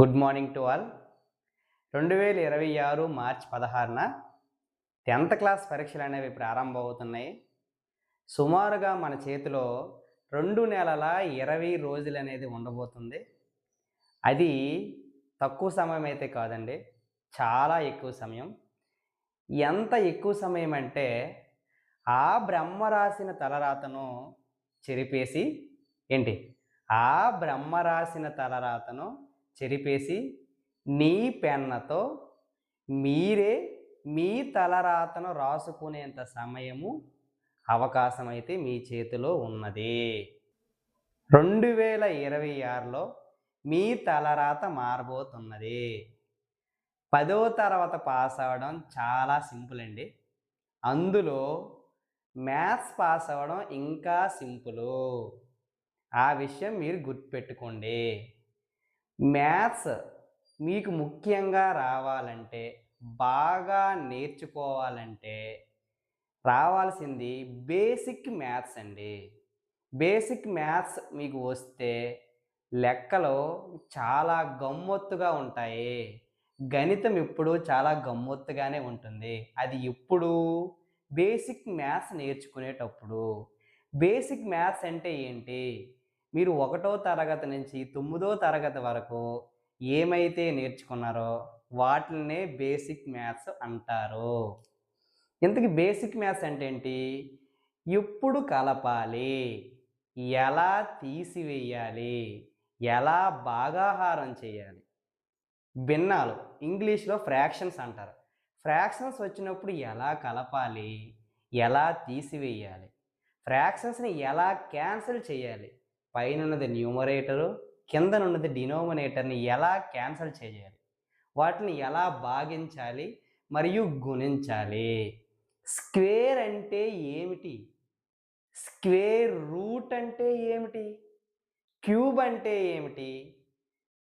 Good morning to all రెండు వేల ఇరవై ఆరు మార్చ్ పదహారున టెన్త్ క్లాస్ పరీక్షలు అనేవి ప్రారంభమవుతున్నాయి. సుమారుగా మన చేతిలో రెండు నెలల ఇరవై రోజులు అనేది ఉండబోతుంది. అది తక్కువ సమయం అయితే కాదండి చాలా ఎక్కువ సమయం. ఎంత ఎక్కువ సమయం అంటే ఆ బ్రహ్మ రాసిన తలరాతను చెరిపేసి ఏంటి? ఆ బ్రహ్మ రాసిన తలరాతను చెరిపేసి నీ పెన్నతో మీరే మీ తలరాతను రాసుకునేంత సమయము అవకాశం అయితే మీ చేతిలో ఉన్నది. రెండు వేల ఇరవై ఆరులో మీ తలరాత మారబోతున్నది. పదో తర్వాత పాస్ అవ్వడం చాలా సింపుల్ అండి. అందులో మ్యాథ్స్ పాస్ అవ్వడం ఇంకా సింపులు. ఆ విషయం మీరు గుర్తుపెట్టుకోండి. మ్యాథ్స్ మీకు ముఖ్యంగా రావాలంటే బాగా నేర్చుకోవాలంటే రావాల్సింది బేసిక్ మ్యాథ్స్ అండి. బేసిక్ మ్యాథ్స్ మీకు వస్తే లెక్కలు చాలా గమ్మొత్తుగా ఉంటాయి. గణితం ఇప్పుడు చాలా గమ్మొత్తుగానే ఉంటుంది. అది ఇప్పుడు బేసిక్ మ్యాథ్స్ నేర్చుకునేటప్పుడు. బేసిక్ మ్యాథ్స్ అంటే ఏంటి? మీరు ఒకటో తరగతి నుంచి తొమ్మిదో తరగతి వరకు ఏమైతే నేర్చుకున్నారో వాటినే బేసిక్ మ్యాథ్స్ అంటారు. ఇంతకీ బేసిక్ మ్యాథ్స్ అంటే ఏంటి? ఎప్పుడు కలపాలి? ఎలా తీసివేయాలి? ఎలా భాగాహారం చేయాలి? భిన్నాలు ఇంగ్లీష్లో ఫ్రాక్షన్స్ అంటారు. ఫ్రాక్షన్స్ వచ్చినప్పుడు ఎలా కలపాలి? ఎలా తీసివేయాలి? ఫ్రాక్షన్స్ని ఎలా క్యాన్సిల్ చేయాలి? పైన ఉన్నది న్యూమరేటరు కింద ఉన్నది డినోమినేటర్ని ఎలా క్యాన్సిల్ చేయాలి? వాటిని ఎలా భాగించాలి? మరియు గుణించాలి. స్క్వేర్ అంటే ఏమిటి? స్క్వేర్ రూట్ అంటే ఏమిటి? క్యూబ్ అంటే ఏమిటి?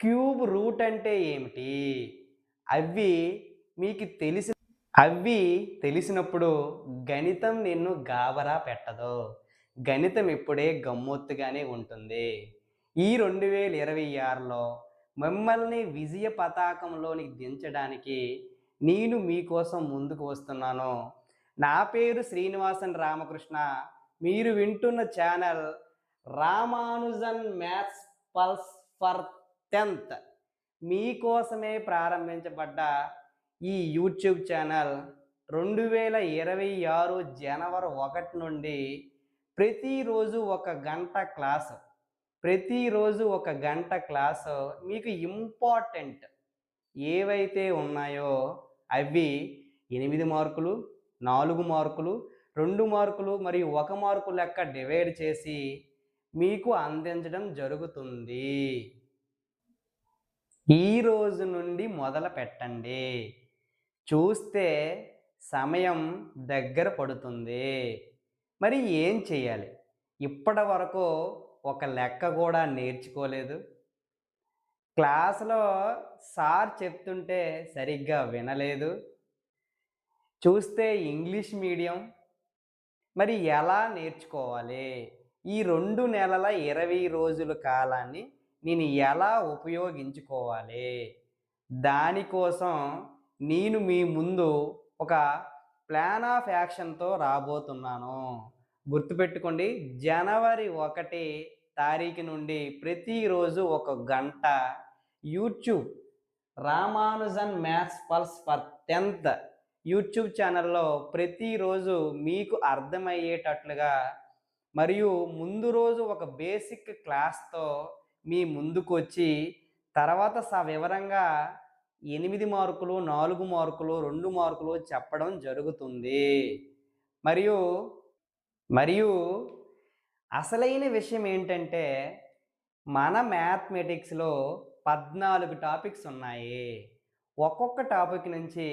క్యూబ్ రూట్ అంటే ఏమిటి? అవి మీకు తెలిసి అవి తెలిసినప్పుడు గణితం నిన్ను గాబరా పెట్టదు. గణితం ఇప్పుడే గమ్మొత్తుగానే ఉంటుంది. ఈ రెండు వేల ఇరవై ఆరులో మిమ్మల్ని విజయ పతాకంలోనికి దించడానికి నేను మీకోసం ముందుకు వస్తున్నాను. నా పేరు శ్రీనివాసన్ రామకృష్ణ. మీరు వింటున్న channel Ramanujan maths pulse for tenth. మీకోసమే ప్రారంభించబడ్డ ఈ యూట్యూబ్ ఛానల్ రెండు వేల ఇరవై ఆరు జనవరి ఒకటి నుండి ప్రతిరోజు ఒక గంట క్లాసు. ప్రతిరోజు ఒక గంట క్లాసు మీకు ఇంపార్టెంట్. ఏవైతే ఉన్నాయో అవి ఎనిమిది మార్కులు నాలుగు మార్కులు రెండు మార్కులు మరియు ఒక మార్కు లెక్క డివైడ్ చేసి మీకు అందించడం జరుగుతుంది. ఈ రోజు నుండి మొదలు పెట్టండి. చూస్తే సమయం దగ్గర పడుతుంది. మరి ఏం చేయాలి? ఇప్పటి వరకు ఒక లెక్క కూడా నేర్చుకోలేదు. క్లాసులో సార్ చెప్తుంటే సరిగ్గా వినలేదు. చూస్తే ఇంగ్లీష్ మీడియం. మరి ఎలా నేర్చుకోవాలి? ఈ రెండు నెలల ఇరవై రోజుల కాలాన్ని నేను ఎలా ఉపయోగించుకోవాలి? దానికోసం నేను మీ ముందు ఒక ప్లాన్ ఆఫ్ యాక్షన్తో రాబోతున్నాను. గుర్తుపెట్టుకోండి జనవరి ఒకటి తారీఖు నుండి ప్రతిరోజు ఒక గంట YouTube Ramanujan maths pulse for tenth YouTube ఛానల్లో ప్రతిరోజు మీకు అర్థమయ్యేటట్లుగా మరియు ముందు రోజు ఒక బేసిక్ క్లాస్తో మీ ముందుకు వచ్చి తర్వాత స వివరంగా ఎనిమిది మార్కులు నాలుగు మార్కులు రెండు మార్కులు చెప్పడం జరుగుతుంది. మరియు మరియు అసలైన విషయం ఏంటంటే మన మ్యాథమెటిక్స్లో పద్నాలుగు టాపిక్స్ ఉన్నాయి. ఒక్కొక్క టాపిక్ నుంచి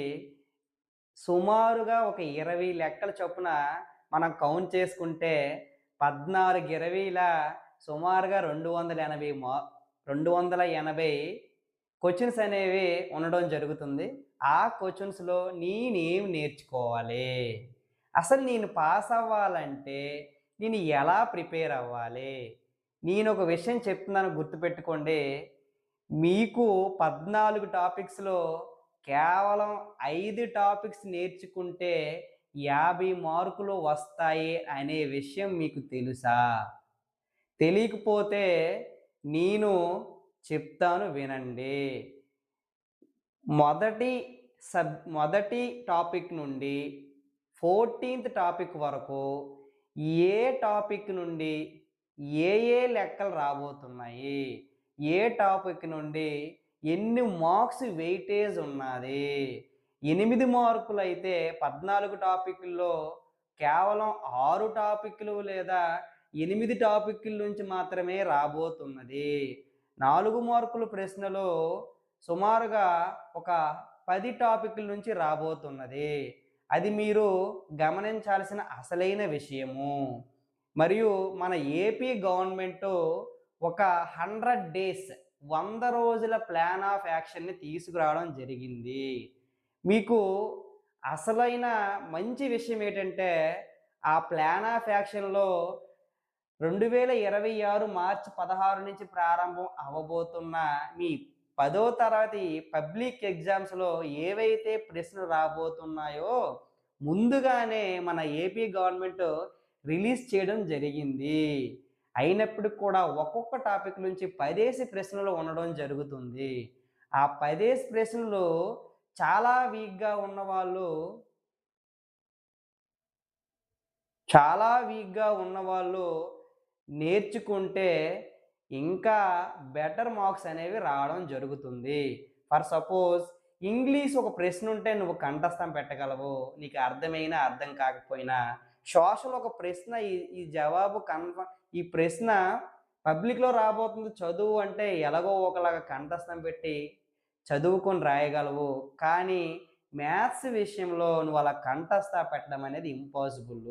సుమారుగా ఒక ఇరవై లెక్కల చొప్పున మనం కౌంట్ చేసుకుంటే పద్నాలుగు ఇరవైల సుమారుగా రెండు వందల ఎనభై మా రెండు వందల ఎనభై క్వశ్చన్స్ అనేవి ఉండడం జరుగుతుంది. ఆ క్వశ్చన్స్లో నేనేం నేర్చుకోవాలి? అసలు నేను పాస్ అవ్వాలంటే నేను ఎలా ప్రిపేర్ అవ్వాలి? నేను ఒక విషయం చెప్తున్నాను గుర్తుపెట్టుకోండి. మీకు పద్నాలుగు టాపిక్స్లో కేవలం ఐదు టాపిక్స్ నేర్చుకుంటే యాభై మార్కులు వస్తాయి అనే విషయం మీకు తెలుసా? తెలియకపోతే నేను చెప్తాను వినండి. మొదటి సబ్ మొదటి టాపిక్ నుండి ఫోర్టీన్త్ టాపిక్ వరకు ఏ టాపిక్ నుండి ఏ ఏ లెక్కలు రాబోతున్నాయి? ఏ టాపిక్ నుండి ఎన్ని మార్క్స్ వెయిటేజ్ ఉన్నది? ఎనిమిది మార్కులు అయితే పద్నాలుగు టాపిక్ల్లో కేవలం ఆరు టాపిక్లు లేదా ఎనిమిది టాపిక్ల నుంచి మాత్రమే రాబోతున్నది. నాలుగు మార్కుల ప్రశ్నలో సుమారుగా ఒక పది టాపిక్ల నుంచి రాబోతున్నది. అది మీరు గమనించాల్సిన అసలైన విషయము. మరియు మన ఏపీ గవర్నమెంట్ ఒక హండ్రెడ్ డేస్ వంద రోజుల ప్లాన్ ఆఫ్ యాక్షన్ని తీసుకురావడం జరిగింది. మీకు అసలైన మంచి విషయం ఏంటంటే ఆ ప్లాన్ ఆఫ్ యాక్షన్లో రెండు వేల ఇరవై ఆరు మార్చి పదహారు నుంచి ప్రారంభం అవ్వబోతున్న మీ పదో తరగతి పబ్లిక్ ఎగ్జామ్స్లో ఏవైతే ప్రశ్నలు రాబోతున్నాయో ముందుగానే మన ఏపీ గవర్నమెంట్ రిలీజ్ చేయడం జరిగింది. అయినప్పటికి కూడా ఒక్కొక్క టాపిక్ నుంచి పదేసి ప్రశ్నలు ఉండడం జరుగుతుంది. ఆ పదేసి ప్రశ్నలు చాలా వీక్గా ఉన్నవాళ్ళు చాలా వీక్గా ఉన్నవాళ్ళు నేర్చుకుంటే ఇంకా బెటర్ మార్క్స్ అనేవి రావడం జరుగుతుంది. ఫర్ సపోజ్ ఇంగ్లీష్ ఒక ప్రశ్న ఉంటే నువ్వు కంఠస్థం పెట్టగలవు నీకు అర్థమైనా అర్థం కాకపోయినా సోషల్ ఒక ప్రశ్న ఈ ఈ జవాబు కన్ఫర్మ్ ఈ ప్రశ్న పబ్లిక్లో రాబోతుంది చదువు అంటే ఎలాగో ఒకలాగా కంఠస్థం పెట్టి చదువుకొని రాయగలవు. కానీ మ్యాథ్స్ విషయంలో నువ్వు అలా కంఠస్థ పెట్టడం అనేది ఇంపాసిబుల్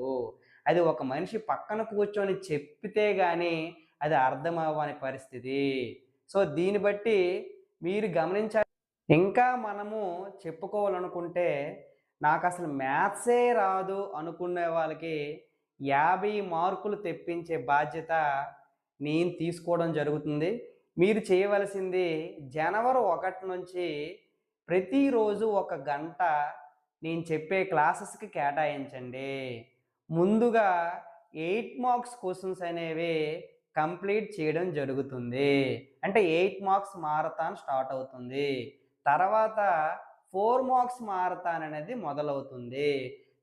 అది ఒక మనిషి పక్కన కూర్చొని చెప్పితే కానీ అది అర్థం అవ్వని పరిస్థితి. సో దీన్ని బట్టి మీరు గమనించాలి ఇంకా మనము చెప్పుకోవాలనుకుంటే నాకు అసలు మ్యాథ్సే రాదు అనుకునే వాళ్ళకి యాభై మార్కులు తెప్పించే బాధ్యత నేను తీసుకోవడం జరుగుతుంది. మీరు చేయవలసింది జనవరి ఒకటి నుంచి ప్రతిరోజు ఒక గంట నేను చెప్పే క్లాసెస్కి కేటాయించండి. ముందుగా ఎయిట్ మార్క్స్ క్వశ్చన్స్ అనేవి కంప్లీట్ చేయడం జరుగుతుంది. అంటే ఎయిట్ మార్క్స్ మారతాన్ స్టార్ట్ అవుతుంది. తర్వాత ఫోర్ మార్క్స్ మారతాన్ అనేది మొదలవుతుంది.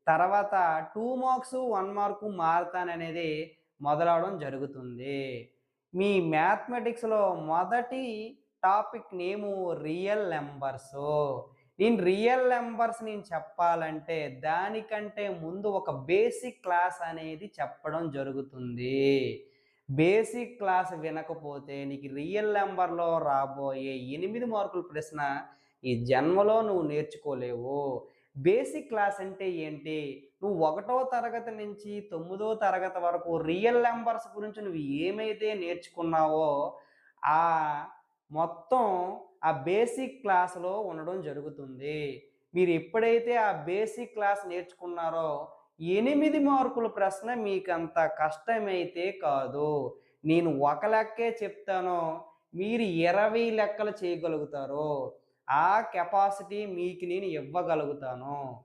తర్వాత two marks one mark marathon అనేది మొదలవడం జరుగుతుంది. మీ మ్యాథమెటిక్స్లో మొదటి టాపిక్ నేము రియల్ నెంబర్స్. నేను రియల్ నెంబర్స్ నేను చెప్పాలంటే దానికంటే ముందు ఒక బేసిక్ క్లాస్ అనేది చెప్పడం జరుగుతుంది. బేసిక్ క్లాస్ వినకపోతే నీకు రియల్ నెంబర్లో రాబోయే ఎనిమిది మార్కుల ప్రశ్న ఈ జన్మలో నువ్వు నేర్చుకోలేవు. బేసిక్ క్లాస్ అంటే ఏంటి? నువ్వు ఒకటో తరగతి నుంచి తొమ్మిదో తరగతి వరకు రియల్ నెంబర్స్ గురించి నువ్వు ఏమైతే నేర్చుకున్నావో ఆ మొత్తం ఆ బేసిక్ క్లాస్లో ఉండడం జరుగుతుంది. మీరు ఎప్పుడైతే ఆ బేసిక్ క్లాస్ నేర్చుకున్నారో ఎనిమిది మార్కుల ప్రశ్న మీకు అంత కష్టమైతే కాదు. నేను ఒక లెక్కే చెప్తాను. మీరు ఇరవై లెక్కలు చేయగలుగుతారు. ఆ కెపాసిటీ మీకు నేను ఇవ్వగలుగుతాను.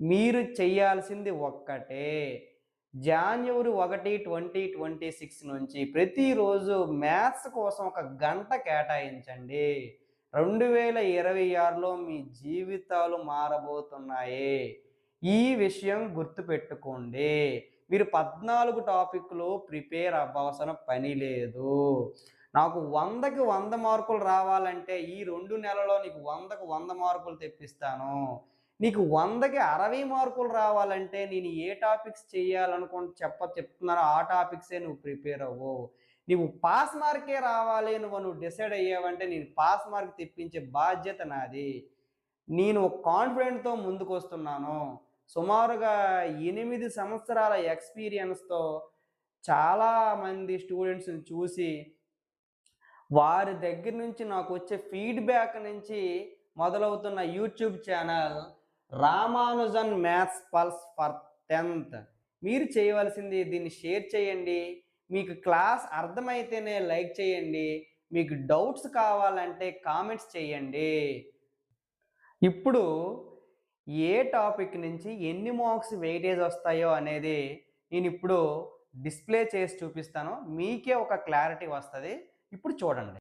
మీరు చేయాల్సింది ఒక్కటే. జాన్యువరి ఒకటి ట్వంటీ ట్వంటీ సిక్స్ నుంచి ప్రతిరోజు మ్యాథ్స్ కోసం ఒక గంట కేటాయించండి. రెండు వేల ఇరవై ఆరులో మీ జీవితాలు మారబోతున్నాయి. ఈ విషయం గుర్తుపెట్టుకోండి. మీరు పద్నాలుగు టాపిక్లు ప్రిపేర్ అవ్వాల్సిన పని లేదు. నాకు వందకి వంద మార్కులు రావాలంటే ఈ రెండు నెలలో నీకు వందకు వంద మార్కులు తెప్పిస్తాను. నీకు వందకి అరవై మార్కులు రావాలంటే నేను ఏ టాపిక్స్ చేయాలనుకుంటే చెప్ప చెప్తున్నారో ఆ టాపిక్సే నువ్వు ప్రిపేర్ అవ్వు. నువ్వు పాస్ మార్కే రావాలి నువ్వు నువ్వు డిసైడ్ అయ్యావంటే నేను పాస్ మార్క్ తెప్పించే బాధ్యత నాది. నేను ఒక కాన్ఫిడెంట్తో ముందుకు వస్తున్నాను సుమారుగా ఎనిమిది సంవత్సరాల ఎక్స్పీరియన్స్తో చాలామంది స్టూడెంట్స్ని చూసి వారి దగ్గర నుంచి నాకు వచ్చే ఫీడ్బ్యాక్ నుంచి మొదలవుతున్న YouTube channel Ramanujan maths pulse for tenth మీరు చేయవలసింది దీన్ని షేర్ చేయండి. మీకు క్లాస్ అర్థమైతేనే లైక్ చేయండి. మీకు డౌట్స్ కావాలంటే కామెంట్స్ చేయండి. ఇప్పుడు ఏ టాపిక్ నుంచి ఎన్ని మార్క్స్ వెయిటేజ్ వస్తాయో అనేది నేను ఇప్పుడు డిస్ప్లే చేసి చూపిస్తాను. మీకే ఒక క్లారిటీ వస్తుంది. ఇప్పుడు చూడండి.